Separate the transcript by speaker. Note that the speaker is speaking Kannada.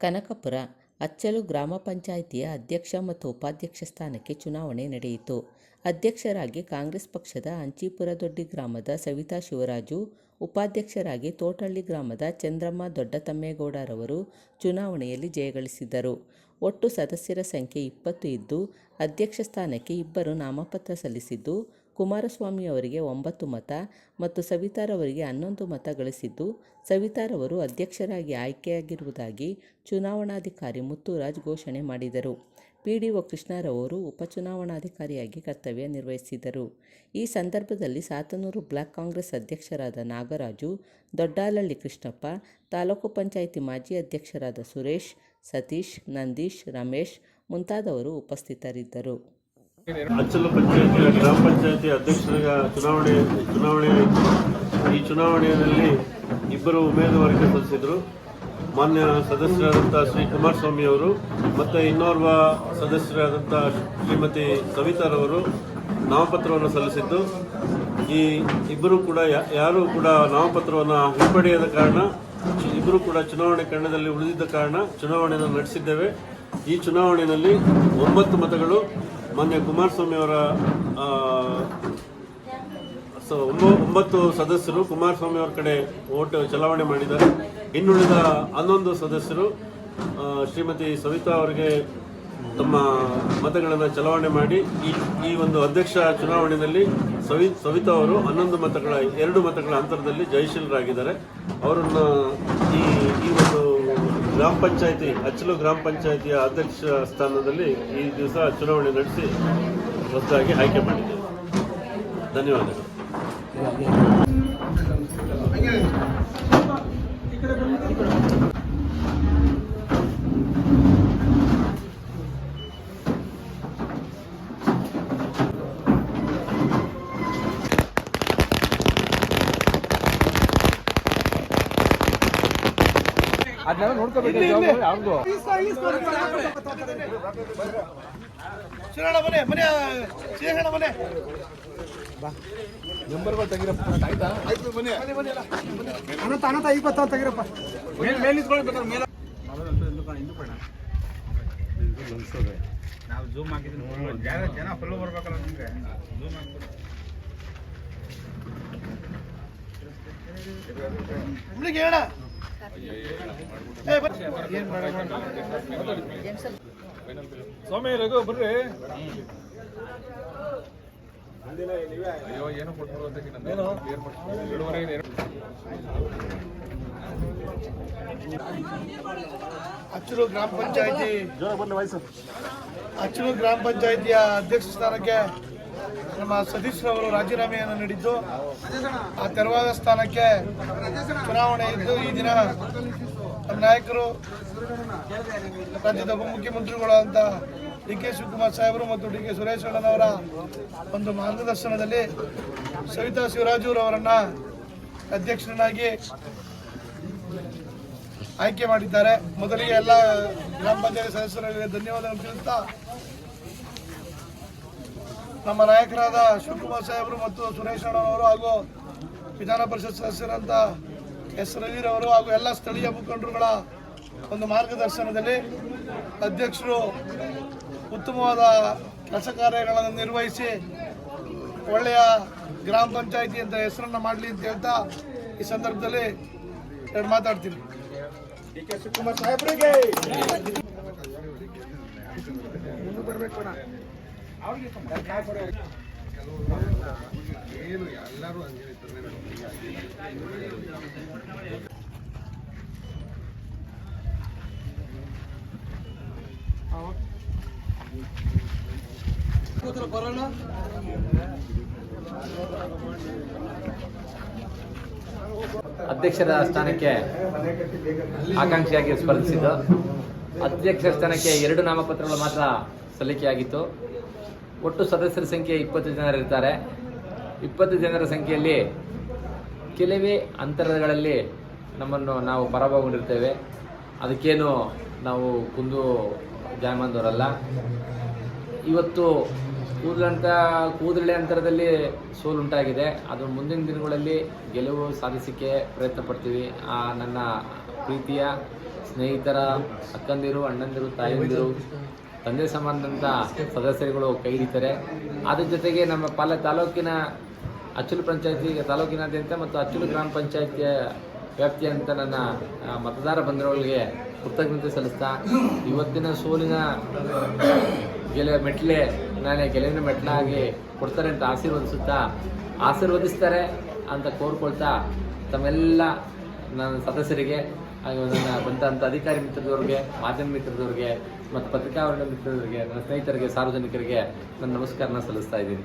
Speaker 1: ಕನಕಪುರ ಅಚ್ಚಲು ಗ್ರಾಮ ಪಂಚಾಯಿತಿಯ ಅಧ್ಯಕ್ಷ ಮತ್ತು ಉಪಾಧ್ಯಕ್ಷ ಸ್ಥಾನಕ್ಕೆ ಚುನಾವಣೆ ನಡೆಯಿತು. ಅಧ್ಯಕ್ಷರಾಗಿ ಕಾಂಗ್ರೆಸ್ ಪಕ್ಷದ ಅಂಚಿಪುರದೊಡ್ಡಿ ಗ್ರಾಮದ ಸವಿತಾ ಶಿವರಾಜು, ಉಪಾಧ್ಯಕ್ಷರಾಗಿ ತೋಟಹಳ್ಳಿ ಗ್ರಾಮದ ಚಂದ್ರಮ್ಮ ದೊಡ್ಡತಮ್ಮೇಗೌಡರವರು ಚುನಾವಣೆಯಲ್ಲಿ ಜಯಗಳಿಸಿದರು. ಒಟ್ಟು ಸದಸ್ಯರ ಸಂಖ್ಯೆ ಇಪ್ಪತ್ತು ಇದ್ದು, ಅಧ್ಯಕ್ಷ ಸ್ಥಾನಕ್ಕೆ ಇಬ್ಬರು ನಾಮಪತ್ರ ಸಲ್ಲಿಸಿದ್ದು ಕುಮಾರಸ್ವಾಮಿ ಅವರಿಗೆ ಒಂಬತ್ತು ಮತ ಮತ್ತು ಸವಿತಾರವರಿಗೆ ಹನ್ನೊಂದು ಮತ ಗಳಿಸಿದ್ದು, ಸವಿತಾರವರು ಅಧ್ಯಕ್ಷರಾಗಿ ಆಯ್ಕೆಯಾಗಿರುವುದಾಗಿ ಚುನಾವಣಾಧಿಕಾರಿ ಮುತ್ತುರಾಜ್ ಘೋಷಣೆ ಮಾಡಿದರು. ಪಿಡಿಒ ಕೃಷ್ಣರವರು ಉಪಚುನಾವಣಾಧಿಕಾರಿಯಾಗಿ ಕರ್ತವ್ಯ ನಿರ್ವಹಿಸಿದರು. ಈ ಸಂದರ್ಭದಲ್ಲಿ ಸಾತನೂರು ಬ್ಲಾಕ್ ಕಾಂಗ್ರೆಸ್ ಅಧ್ಯಕ್ಷರಾದ ನಾಗರಾಜು, ದೊಡ್ಡಾಲಳ್ಳಿ ಕೃಷ್ಣಪ್ಪ, ತಾಲೂಕು ಪಂಚಾಯಿತಿ ಮಾಜಿ ಅಧ್ಯಕ್ಷರಾದ ಸುರೇಶ್, ಸತೀಶ್, ನಂದೀಶ್, ರಮೇಶ್ ಮುಂತಾದವರು ಉಪಸ್ಥಿತರಿದ್ದರು.
Speaker 2: ಅಚ್ಚಲು ಪಂಚಾಯತಿ, ಗ್ರಾಮ ಪಂಚಾಯತಿ ಅಧ್ಯಕ್ಷರ ಚುನಾವಣೆ ಚುನಾವಣೆ ಆಯಿತು. ಈ ಚುನಾವಣೆಯಲ್ಲಿ ಇಬ್ಬರು ಉಮೇದುವಾರಿಕೆ ಸಲ್ಲಿಸಿದರು. ಮಾನ್ಯ ಸದಸ್ಯರಾದಂಥ ಶ್ರೀ ಕುಮಾರಸ್ವಾಮಿ ಅವರು ಮತ್ತು ಇನ್ನೋರ್ವ ಸದಸ್ಯರಾದಂಥ ಶ್ರೀಮತಿ ಸವಿತಾರವರು ನಾಮಪತ್ರವನ್ನು ಸಲ್ಲಿಸಿದ್ದು. ಈ ಇಬ್ಬರು ಕೂಡ ಯಾರೂ ಕೂಡ ನಾಮಪತ್ರವನ್ನು ಹಿಂಪಡೆಯದ ಕಾರಣ ಇಬ್ಬರು ಕೂಡ ಚುನಾವಣೆ ಕಣದಲ್ಲಿ ಉಳಿದಿದ್ದ ಕಾರಣ ಚುನಾವಣೆಯನ್ನು ನಡೆಸಿದ್ದೇವೆ. ಈ ಚುನಾವಣೆಯಲ್ಲಿ ಒಂಬತ್ತು ಮತಗಳು ಮಾನ್ಯ ಕುಮಾರಸ್ವಾಮಿ ಅವರ ಒಂಬತ್ತು ಸದಸ್ಯರು ಕುಮಾರಸ್ವಾಮಿ ಅವರ ಕಡೆ ಓಟ್ ಚಲಾವಣೆ ಮಾಡಿದ್ದಾರೆ. ಇನ್ನುಳಿದ ಹನ್ನೊಂದು ಸದಸ್ಯರು ಶ್ರೀಮತಿ ಸವಿತಾ ಅವರಿಗೆ ತಮ್ಮ ಮತಗಳನ್ನು ಚಲಾವಣೆ ಮಾಡಿ, ಈ ಈ ಒಂದು ಅಧ್ಯಕ್ಷ ಚುನಾವಣೆಯಲ್ಲಿ ಸವಿ, ಸವಿತಾ ಅವರು ಹನ್ನೊಂದು ಮತಗಳ, ಎರಡು ಮತಗಳ ಅಂತರದಲ್ಲಿ ಜಯಶೀಲರಾಗಿದ್ದಾರೆ. ಅವರನ್ನು ಈ ಈ ಗ್ರಾಮ ಪಂಚಾಯಿತಿ, ಅಚ್ಚಲು ಗ್ರಾಮ ಪಂಚಾಯಿತಿಯ ಅಧ್ಯಕ್ಷ ಸ್ಥಾನದಲ್ಲಿ ಈ ದಿವಸ ಚುನಾವಣೆ ನಡೆಸಿ ಹೊಸದಾಗಿ ಆಯ್ಕೆ ಮಾಡಿದ್ದೇವೆ ಧನ್ಯವಾದಗಳು.
Speaker 3: ಅದನ್ನೆಲ್ಲ ನೋಡ್ಕೋಬೇಕು
Speaker 4: ಮನೆ ಮನೆ ಆಯ್ತು ಮನೆ
Speaker 3: ಆಯ್ತಾ
Speaker 4: ಅನಂತ ಅನಂತ ಇಪ್ಪತ್ತ ತೆಗಿರಪ್ಪ
Speaker 3: ಮೇಲ್ ಮೇಲೆ ನಿಂತ್ಕೊಳ್ಬೇಕಾದ್ರೆ ಮೇಲೆ ನಾವು ಜೂಮ್ ಹಾಕಿದ್ದೀನಿ ಜನ ಜನ ಫುಲ್ ಬರ್ಬೇಕಲ್ಲ ನಿಮ್ಗೆ ಜೂಮ್
Speaker 4: ಹುಡುಗಿ ಹೇಳ
Speaker 3: ಸ್ವಾಮಿ ರಘು ಬರ್ರಿ. ಅಯ್ಯೋ ಏನು ಕೊಟ್ಬಿಡು ಅಂತ ಏನು? ಏಳುವರೆ
Speaker 4: ಅಚ್ಚೂರು ಗ್ರಾಮ ಪಂಚಾಯತಿ ಅಚ್ಚರು ಗ್ರಾಮ ಪಂಚಾಯತಿಯ ಅಧ್ಯಕ್ಷ ಸ್ಥಾನಕ್ಕೆ ನಮ್ಮ ಸತೀಶ್ ಅವರು ರಾಜೀನಾಮೆಯನ್ನು ನೀಡಿದ್ದು, ಆ ತೆರವಾದ ಸ್ಥಾನಕ್ಕೆ ಚುನಾವಣೆ ಇದ್ದು ಈ ದಿನ ನಮ್ಮ ನಾಯಕರು, ರಾಜ್ಯದ ಉಪಮುಖ್ಯಮಂತ್ರಿಗಳಾದಂಥ ಡಿ ಕೆ ಶಿವಕುಮಾರ್ ಸಾಹೇಬರು ಮತ್ತು ಡಿ ಕೆ ಸುರೇಶ್ ಅಣ್ಣನವರ ಒಂದು ಮಾರ್ಗದರ್ಶನದಲ್ಲಿ ಸವಿತಾ ಶಿವರಾಜುರವರನ್ನ ಅಧ್ಯಕ್ಷರನ್ನಾಗಿ ಆಯ್ಕೆ ಮಾಡಿದ್ದಾರೆ. ಮೊದಲಿಗೆ ಎಲ್ಲ ಗ್ರಾಮ ಪಂಚಾಯತ್ ಸದಸ್ಯರಿಗೆ ಧನ್ಯವಾದಗಳು ತಿಳಿಸ್ತಾ ನಮ್ಮ ನಾಯಕರಾದ ಶಿವಕುಮಾರ್ ಸಾಹೇಬರು ಮತ್ತು ಸುರೇಶ್ ಅವರು ಹಾಗೂ ವಿಧಾನ ಪರಿಷತ್ ಸದಸ್ಯರಂತ ಎಸ್ ರವಿರವರು ಹಾಗೂ ಎಲ್ಲ ಸ್ಥಳೀಯ ಮುಖಂಡರುಗಳ ಒಂದು ಮಾರ್ಗದರ್ಶನದಲ್ಲಿ ಅಧ್ಯಕ್ಷರು ಉತ್ತಮವಾದ ಕೆಲಸ ಕಾರ್ಯಗಳನ್ನು ನಿರ್ವಹಿಸಿ ಒಳ್ಳೆಯ ಗ್ರಾಮ ಪಂಚಾಯಿತಿ ಅಂತ ಹೆಸರನ್ನು ಮಾಡಲಿ ಅಂತ ಹೇಳ್ತಾ ಈ ಸಂದರ್ಭದಲ್ಲಿ ಎರಡು ಮಾತಾಡ್ತೀನಿ. ಶಿವಕುಮಾರ್ ಸಾಹೇಬರಿಗೆ
Speaker 5: ಅಧ್ಯಕ್ಷರ ಸ್ಥಾನಕ್ಕೆ ಆಕಾಂಕ್ಷಿಯಾಗಿ ಸ್ಪರ್ಧಿಸಿದ್ದು ಅಧ್ಯಕ್ಷರ ಸ್ಥಾನಕ್ಕೆ ಎರಡು ನಾಮಪತ್ರಗಳು ಮಾತ್ರ ಸಲ್ಲಿಕೆಯಾಗಿತ್ತು. ಒಟ್ಟು ಸದಸ್ಯರ ಸಂಖ್ಯೆ ಇಪ್ಪತ್ತು ಜನರಿರ್ತಾರೆ ಇಪ್ಪತ್ತು ಜನರ ಸಂಖ್ಯೆಯಲ್ಲಿ ಕೆಲವೇ ಅಂತರಗಳಲ್ಲಿ ನಮ್ಮನ್ನು ನಾವು ಪರಾಭವಗೊಂಡಿರ್ತೇವೆ. ಅದಕ್ಕೇನು ನಾವು ಕುಂದು ಜಾಮಂದವರಲ್ಲ ಇವತ್ತು ಕೂದಲಂತ ಕೂದಲೆ ಅಂತರದಲ್ಲಿ ಸೋಲುಂಟಾಗಿದೆ. ಅದು ಮುಂದಿನ ದಿನಗಳಲ್ಲಿ ಗೆಲುವು ಸಾಧಿಸಕ್ಕೆ ಪ್ರಯತ್ನ ಪಡ್ತೀವಿ. ಆ ನನ್ನ ಪ್ರೀತಿಯ ಸ್ನೇಹಿತರ, ಅಕ್ಕಂದಿರು, ಅಣ್ಣಂದಿರು, ತಾಯಂದಿರು ತಂದೆ ಸಮಾನದಂಥ ಸದಸ್ಯರುಗಳು ಕೈ ಹಿಡಿತಾರೆ. ಅದ್ರ ಜೊತೆಗೆ ನಮ್ಮ ಪಾಲ ತಾಲೂಕಿನ ಅಚ್ಚಲು ಪಂಚಾಯತಿ ತಾಲೂಕಿನಾದ್ಯಂತ ಮತ್ತು ಅಚ್ಚುಲು ಗ್ರಾಮ ಪಂಚಾಯತಿಯ ವ್ಯಾಪ್ತಿಯಂತ ನನ್ನ ಮತದಾರ ಬಂಧುಗಳಿಗೆ ಕೃತಜ್ಞತೆ ಸಲ್ಲಿಸ್ತಾ, ಇವತ್ತಿನ ಸೋಲಿನ ಗೆಲ ಮೆಟ್ಲೆ, ನಾನೇ ಗೆಲುವಿನ ಮೆಟ್ಲಾಗಿ ಕೊಡ್ತಾರೆ ಅಂತ ಆಶೀರ್ವದಿಸುತ್ತಾ, ಆಶೀರ್ವದಿಸ್ತಾರೆ ಅಂತ ಕೋರ್ಕೊಳ್ತಾ ತಮ್ಮೆಲ್ಲ ನನ್ನ ಸದಸ್ಯರಿಗೆ ಹಾಗೂ ನನ್ನ ಬಂದಂಥ ಅಧಿಕಾರಿ ಮಿತ್ರದವ್ರಿಗೆ, ಮಾಧ್ಯಮ ಮಿತ್ರದವ್ರಿಗೆ ಮತ್ತು ಪತ್ರಿಕಾವರಣ ಮಿತ್ರದವರಿಗೆ ನನ್ನ ಸ್ನೇಹಿತರಿಗೆ, ಸಾರ್ವಜನಿಕರಿಗೆ ನನ್ನ ನಮಸ್ಕಾರನ ಸಲ್ಲಿಸ್ತಾ ಇದ್ದೀನಿ.